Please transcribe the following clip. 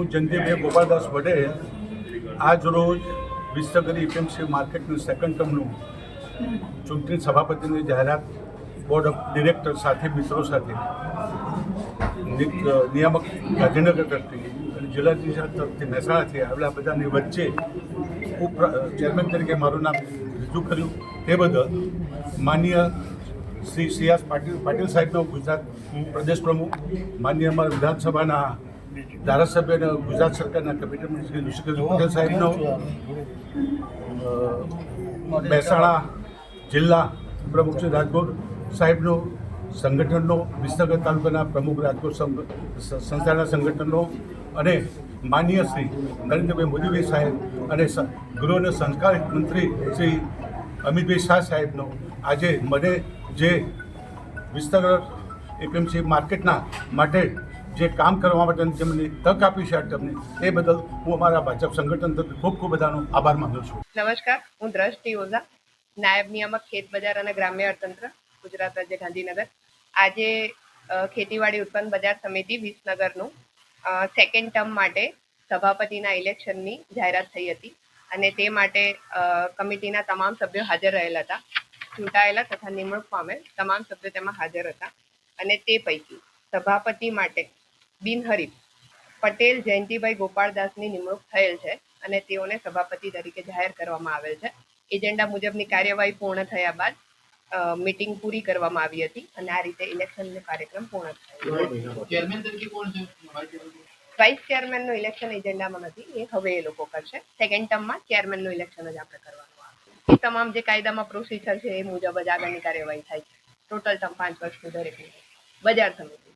હું જયંતિભાઈ ગોપાલદાસ પટેલ આજ રોજ વિશ્વગરી એપીએમસી માર્કેટનું સેકન્ડ ટર્મનું ચૂંટણી સભાપતિની જાહેરાત બોર્ડ ઓફ ડિરેક્ટર સાથે, મિત્રો સાથે. નિયામક ગાંધીનગર તરફથી અને જિલ્લા તરફથી મહેસાણાથી આવેલા બધાની વચ્ચે ઉપ ચેરમેન તરીકે મારું નામ રજૂ કર્યું. તે બદલ માન્ય શ્રી સી આર પાટીલ પાટીલ સાહેબનો ગુજરાત પ્રદેશ પ્રમુખ માન્ય અમારા વિધાનસભાના ધારાસભ્ય અને ગુજરાત સરકારના કેબિનેટ શ્રી ઋષિકેશ પટેલ સાહેબનો મહેસાણા જિલ્લા પ્રમુખ શ્રી રાજકોટ સાહેબનો, સંગઠનનો, વિસનગર તાલુકાના પ્રમુખ રાજકોટ સંસ્થાના સંગઠનનો અને માન્ય શ્રી નરેન્દ્રભાઈ મોદીભાઈ સાહેબ અને ગૃહ અને સંસ્કાર મંત્રી શ્રી અમિતભાઈ શાહ સાહેબનો આજે મને જે વિસનગર એપીએમસી માર્કેટના માટે જે કામ કરવા માટે જેમને તક આપી છે આ તમને એ બદલ હું અમારા ભાજપ સંગઠન તરફ ખૂબ ખૂબ બધાનો આભાર માનું છું. નમસ્કાર, હું દ્રષ્ટિ ઓઝા નાયબ નિયામક ખેત બજાર અને ગ્રામ્ય અર્થતંત્ર, ગુજરાત રાજ્ય ગાંધીનગર. આજે ખેતીવાડી ઉત્પન્ન બજાર સમિતિ વિસનગરનું સેકન્ડ ટર્મ માટે સભાપતિના ઇલેક્શનની જાહેરાત થઈ હતી અને તે માટે કમિટીના તમામ સભ્યો હાજર રહેલા હતા. ચૂંટાયેલા તથા નિમણૂક પામેલ તમામ સભ્યો તેમાં હાજર હતા અને તે પૈકી સભાપતિ માટે બિનહરીફ પટેલ જયંતિભાઈ ગોપાળદાસની નિમણૂક થયેલ છે અને તેઓને સભાપતિ તરીકે જાહેર કરવામાં આવેલ છે. એજન્ડા મુજબની કાર્યવાહી પૂર્ણ થયા બાદ મીટિંગ પૂરી કરવામાં આવી હતી અને આ રીતે ઇલેક્શનનો કાર્યક્રમ પૂર્ણ થયો. ચેરમેન તરીકે કોણ છે? વાઇસ ચેરમેનનું ઇલેક્શન એજન્ડામાં નથી એ હવે એ લોકો કરશે. સેકન્ડ ટર્મમાં ચેરમેનનું ઇલેક્શન જ આપણે કરવાનું આવશે એ તમામ જે કાયદામાં પ્રોસિજર છે એ મુજબ જ આગળની કાર્યવાહી થાય છે. ટોટલ ટર્મ પાંચ વર્ષ દરેકનું. બજાર સમિતિ.